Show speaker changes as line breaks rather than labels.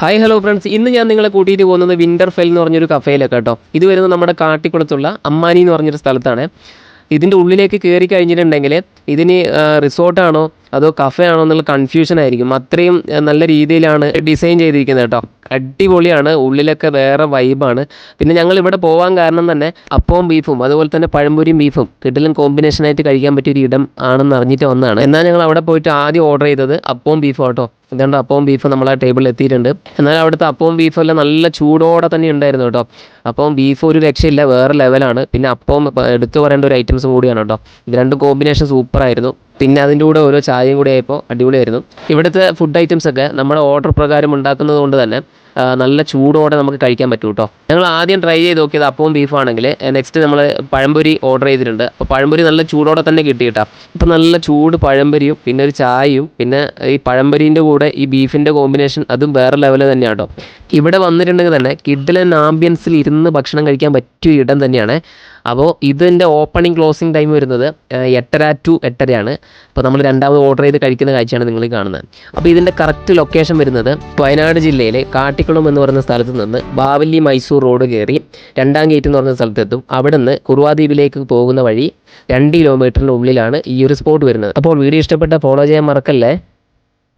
Hi hello friends ഇന്ന് ഞാൻ നിങ്ങളെ കൂട്ടിയിട്ട് പോകുന്നത് വിന്റർ ഫെൽ എന്ന് പറഞ്ഞൊരു കഫേയിലൊക്കെ കേട്ടോ. ഇത് വരുന്നത് നമ്മുടെ കാട്ടിക്കുളത്തുള്ള അമ്മാനി എന്ന് പറഞ്ഞൊരു സ്ഥലത്താണ്. ഇതിന്റെ ഉള്ളിലേക്ക് കയറി കഴിഞ്ഞിട്ടുണ്ടെങ്കിൽ ഇതിന് റിസോർട്ടാണോ അതോ കഫേ ആണോ എന്നുള്ള കൺഫ്യൂഷൻ ആയിരിക്കും. അത്രയും നല്ല രീതിയിലാണ് ഡിസൈൻ ചെയ്തിരിക്കുന്നത് കേട്ടോ. അടിപൊളിയാണ്. ഉള്ളിലൊക്കെ വേറെ വൈബാണ് പിന്നെ ഞങ്ങൾ ഇവിടെ പോകാൻ കാരണം തന്നെ അപ്പവും ബീഫും അതുപോലെ തന്നെ പഴംപൊരിയും ബീഫും കിട്ടലും കോമ്പിനേഷനായിട്ട് കഴിക്കാൻ പറ്റിയ ഒരു ഇടം ആണെന്ന് അറിഞ്ഞിട്ട് വന്നതാണ്. എന്നാൽ ഞങ്ങൾ അവിടെ പോയിട്ട് ആദ്യം ഓർഡർ ചെയ്തത് അപ്പവും ബീഫും കേട്ടോ ഇതുകൊണ്ട് അപ്പവും ബീഫും നമ്മളെ ടേബിളിൽ എത്തിയിട്ടുണ്ട്. എന്നാൽ അവിടുത്തെ അപ്പവും ബീഫും എല്ലാം നല്ല ചൂടോടെ തന്നെ ഉണ്ടായിരുന്നു കേട്ടോ. അപ്പം ബീഫ് ഒരു രക്ഷയില്ല വേറെ ലെവലാണ് പിന്നെ അപ്പവും എടുത്തു പറയേണ്ട ഒരു ഐറ്റംസ് കൂടിയാണ് കേട്ടോ. ഇത് രണ്ടും കോമ്പിനേഷൻ സൂപ്പറായിരുന്നു പിന്നെ അതിന്റെ കൂടെ ഓരോ ചായയും കൂടി ആയപ്പോൾ അടിപൊളിയായിരുന്നു. ഇവിടുത്തെ ഫുഡ് ഐറ്റംസ് ഒക്കെ നമ്മുടെ ഓർഡർ പ്രകാരം ഉണ്ടാക്കുന്നത് കൊണ്ട് തന്നെ നല്ല ചൂടോടെ നമുക്ക് കഴിക്കാൻ പറ്റും കേട്ടോ ഞങ്ങൾ ആദ്യം ട്രൈ ചെയ്ത് നോക്കിയത് അപ്പവും ബീഫാണെങ്കിൽ നെക്സ്റ്റ് നമ്മൾ പഴംപൊരി ഓർഡർ ചെയ്തിട്ടുണ്ട്. അപ്പോൾ പഴംപൊരി നല്ല ചൂടോടെ തന്നെ കിട്ടി കേട്ടോ ഇപ്പം നല്ല ചൂട് പഴംപൊരിയും പിന്നെ ഒരു ചായയും പിന്നെ ഈ പഴംപൊരിന്റെ കൂടെ ഈ ബീഫിന്റെ കോമ്പിനേഷൻ അതും വേറെ ലെവൽ തന്നെയാണ് കേട്ടോ ഇവിടെ വന്നിട്ടുണ്ടെങ്കിൽ തന്നെ കിഡിലൻ ആംബിയൻസിൽ ഇരുന്ന് ഭക്ഷണം കഴിക്കാൻ പറ്റിയ ഇടം തന്നെയാണ്. അപ്പോൾ ഇതിന്റെ ഓപ്പണിംഗ് ക്ലോസിംഗ് ടൈം വരുന്നത് എട്ടര ടു എട്ടരയാണ്. അപ്പോൾ നമ്മൾ രണ്ടാമത് ഓർഡർ ചെയ്ത് കഴിക്കുന്ന കാഴ്ചയാണ് നിങ്ങൾ കാണുന്നത്. അപ്പോൾ ഇതിന്റെ കറക്റ്റ് ലൊക്കേഷൻ വരുന്നത് വയനാട് ജില്ലയിലെ കാട്ടിക്കുളം എന്ന് പറയുന്ന സ്ഥലത്ത് നിന്ന് ബാവല്ലി മൈസൂർ റോഡ് കയറി രണ്ടാം ഗേറ്റ് എന്ന് പറയുന്ന സ്ഥലത്തെത്തും. അവിടെ നിന്ന് കുറുവാദ്വീപിലേക്ക് പോകുന്ന വഴി രണ്ട് കിലോമീറ്ററിനുള്ളിലാണ് ഈ ഒരു സ്പോട്ട് വരുന്നത്. അപ്പോൾ വീഡിയോ ഇഷ്ടപ്പെട്ട ഫോളോ ചെയ്യാൻ മറക്കല്ലേ?